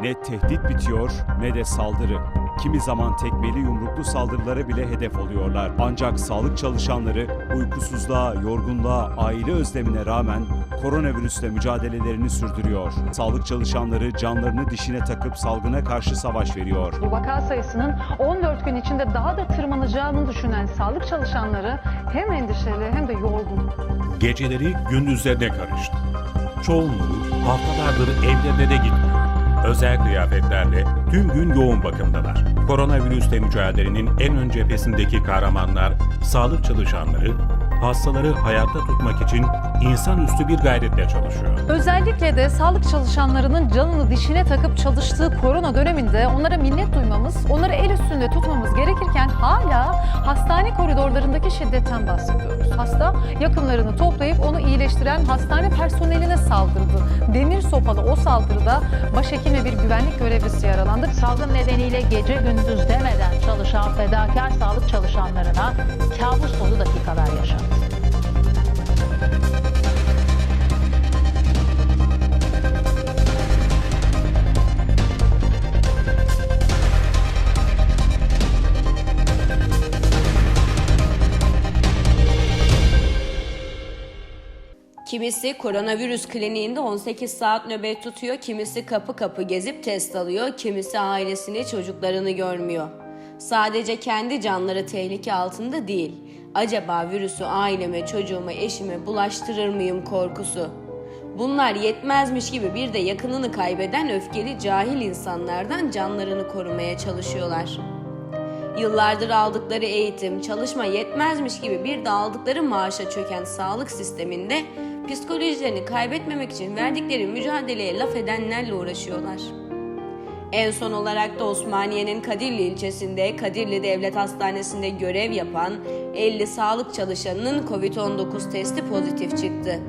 Ne tehdit bitiyor ne de saldırı. Kimi zaman tekmeli yumruklu saldırılara bile hedef oluyorlar. Ancak sağlık çalışanları uykusuzluğa, yorgunluğa, aile özlemine rağmen koronavirüsle mücadelelerini sürdürüyor. Sağlık çalışanları canlarını dişine takıp salgına karşı savaş veriyor. Bu vaka sayısının 14 gün içinde daha da tırmanacağını düşünen sağlık çalışanları hem endişeli hem de yorgun. Geceleri gündüzlerine karıştı. Çoğunluğu haftalardır evlerine de gitmiyor. Özel kıyafetlerle tüm gün yoğun bakımdalar. Koronavirüsle mücadelenin en ön cephesindeki kahramanlar, sağlık çalışanları, hastaları hayatta tutmak için insanüstü bir gayretle çalışıyor. Özellikle de sağlık çalışanlarının canını dişine takıp çalıştığı korona döneminde onlara minnet duymamız, onları el üstünde tutmamız hala hastane koridorlarındaki şiddetten bahsediyoruz. Hasta yakınlarını toplayıp onu iyileştiren hastane personeline saldırdı. Demir sopalı o saldırıda başhekim ve bir güvenlik görevlisi yaralandı. Salgın nedeniyle gece gündüz demeden çalışan fedakar sağlık çalışanlarına kabus dolu dakikalar yaşandı. Kimisi koronavirüs kliniğinde 18 saat nöbet tutuyor, kimisi kapı kapı gezip test alıyor, kimisi ailesini, çocuklarını görmüyor. Sadece kendi canları tehlike altında değil. Acaba virüsü aileme, çocuğuma, eşime bulaştırır mıyım korkusu. Bunlar yetmezmiş gibi bir de yakınını kaybeden öfkeli cahil insanlardan canlarını korumaya çalışıyorlar. Yıllardır aldıkları eğitim, çalışma yetmezmiş gibi bir de aldıkları maaşa çöken sağlık sisteminde psikolojilerini kaybetmemek için verdikleri mücadeleye laf edenlerle uğraşıyorlar. En son olarak da Osmaniye'nin Kadirli ilçesinde Kadirli Devlet Hastanesi'nde görev yapan 50 sağlık çalışanının Covid-19 testi pozitif çıktı.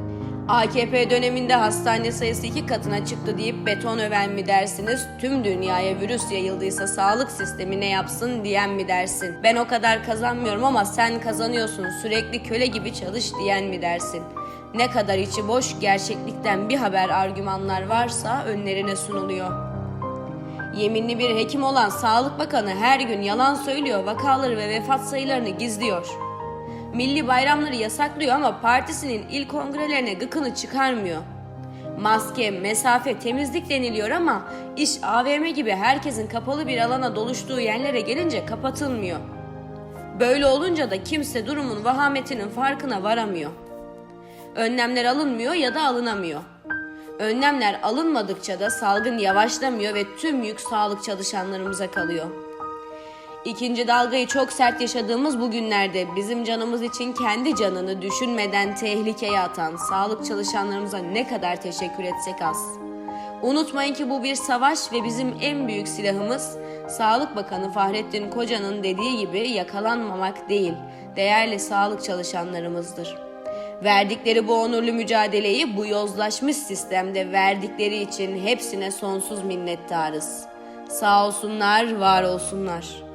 AKP döneminde hastane sayısı iki katına çıktı deyip beton öven mi dersiniz? Tüm dünyaya virüs yayıldıysa sağlık sistemi ne yapsın diyen mi dersin? Ben o kadar kazanmıyorum ama sen kazanıyorsun sürekli köle gibi çalış diyen mi dersin? Ne kadar içi boş gerçeklikten bir haber argümanlar varsa önlerine sunuluyor. Yeminli bir hekim olan Sağlık Bakanı her gün yalan söylüyor, vakaları ve vefat sayılarını gizliyor. Milli bayramları yasaklıyor ama partisinin il kongrelerine gıkını çıkarmıyor. Maske, mesafe, temizlik deniliyor ama iş AVM gibi herkesin kapalı bir alana doluştuğu yerlere gelince kapatılmıyor. Böyle olunca da kimse durumun vahametinin farkına varamıyor. Önlemler alınmıyor ya da alınamıyor. Önlemler alınmadıkça da salgın yavaşlamıyor ve tüm yük sağlık çalışanlarımıza kalıyor. İkinci dalgayı çok sert yaşadığımız bu günlerde bizim canımız için kendi canını düşünmeden tehlikeye atan sağlık çalışanlarımıza ne kadar teşekkür etsek az. Unutmayın ki bu bir savaş ve bizim en büyük silahımız Sağlık Bakanı Fahrettin Koca'nın dediği gibi yakalanmamak değil, değerli sağlık çalışanlarımızdır. Verdikleri bu onurlu mücadeleyi bu yozlaşmış sistemde verdikleri için hepsine sonsuz minnettarız. Sağ olsunlar, var olsunlar.